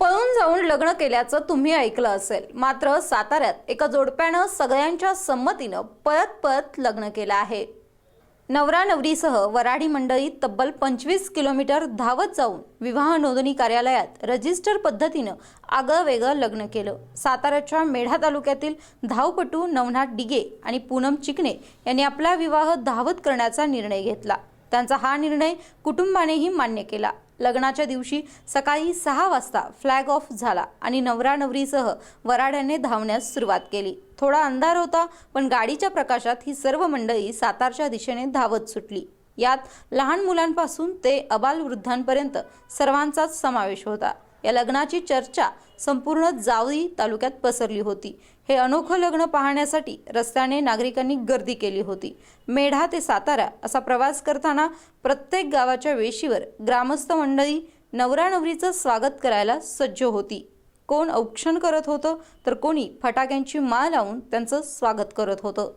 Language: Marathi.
पळून जाऊन लग्न केल्याचं तुम्ही ऐकलं असेल. मात्र साताऱ्यात एका जोडप्यानं सगळ्यांच्या संमतीनं पळत पळत लग्न केलं आहे. नवरा नवरीसह वराडी मंडळी तब्बल पंचवीस किलोमीटर धावत जाऊन विवाह नोंदणी कार्यालयात रजिस्टर पद्धतीनं आगळं वेगळं लग्न केलं. साताऱ्याच्या मेढा तालुक्यातील धावपटू नवनाथ डिगे आणि पूनम चिकणे यांनी आपला विवाह धावत करण्याचा निर्णय घेतला. त्यांचा हा निर्णय कुटुंबानेही मान्य केला. लग्नाच्या दिवशी सकाळी सहा वाजता फ्लॅग ऑफ झाला आणि नवरा नवरीसह वराड्याने धावण्यास सुरुवात केली. थोडा अंधार होता पण गाडीच्या प्रकाशात ही सर्व मंडळी सातारच्या दिशेने धावत सुटली. यात लहान मुलांपासून ते अबाल वृद्धांपर्यंत सर्वांचाच समावेश होता. या लग्नाची चर्चा संपूर्ण जावळी तालुक्यात पसरली होती. हे अनोखं लग्न पाहण्यासाठी रस्त्याने नागरिकांनी गर्दी केली होती. मेढा ते सातारा असा प्रवास करताना प्रत्येक गावाच्या वेशीवर ग्रामस्थ मंडळी नवरा नवरीचं स्वागत करायला सज्ज होती. कोण औक्षण करत होतं तर कोणी फटाक्यांची माळ लावून त्यांचं स्वागत करत होतं.